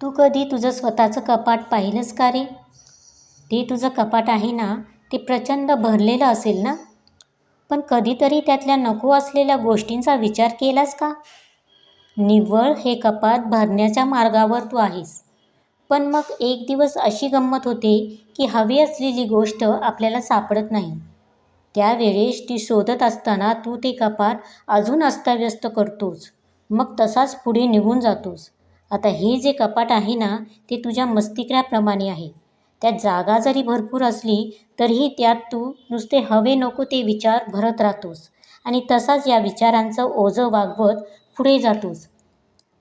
तू कधी तुझं स्वतःचं कपाट पाहिलंस का रे? ते तुझं कपाट आहे ना ते प्रचंड भरलेलं असेल ना? पण कधीतरी त्यातल्या नको असलेल्या गोष्टींचा विचार केलास का? निव्वळ हे कपात भरण्याच्या मार्गावर तू आहेस. पण मग एक दिवस अशी गंमत होते की हवी असलेली गोष्ट आपल्याला सापडत नाही. त्यावेळेस ती शोधत असताना तू ते कपाट अजून अस्ताव्यस्त करतोस. मग तसाच पुढे निघून जातोस. आता हे जे कपाट आहे ना ते तुझ्या मस्तिष्काप्रमाणे आहे. त्यात जागा जरी भरपूर असली तरीही त्यात तू नुसते हवे नको ते विचार भरत राहतोस. आणि तसाच या विचारांचं ओझं वागवत पुढे जातोस.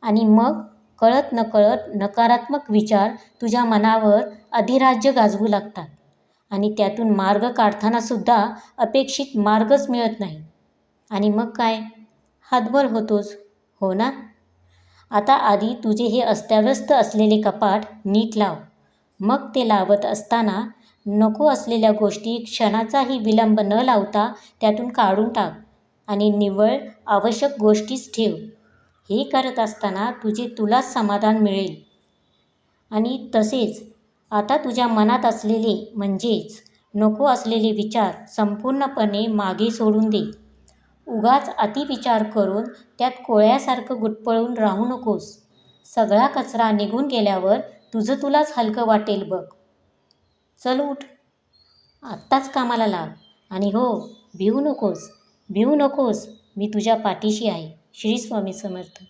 आणि मग कळत नकळत नकारात्मक विचार तुझ्या मनावर अधिराज्य गाजवू लागतात. आणि त्यातून मार्ग काढतानासुद्धा अपेक्षित मार्गच मिळत नाही. आणि मग काय? हतबल होतोस. हो ना? आता आधी तुझे हे अस्ताव्यस्त असलेले कपाट नीट लाव. मग ते लावत असताना नको असलेल्या गोष्टी क्षणाचाही विलंब न लावता त्यातून काढून टाक आणि निव्वळ आवश्यक गोष्टीच ठेव. हे करत असताना तुझे तुलाच समाधान मिळेल. आणि तसेच आता तुझ्या मनात असलेले म्हणजेच नको असलेले विचार संपूर्णपणे मागे सोडून दे. उगाच अतिविचार करून त्यात कोळ्यासारखं गुटपळून राहू नकोस. सगळा कचरा निघून गेल्यावर तुझं तुलाच हलकं वाटेल बघ. चल उठ. आत्ताच कामाला लाग. आणि हो भिऊ नकोस. भिऊ नकोस. मी तुझ्या पाठीशी आहे. श्री स्वामी समर्थ.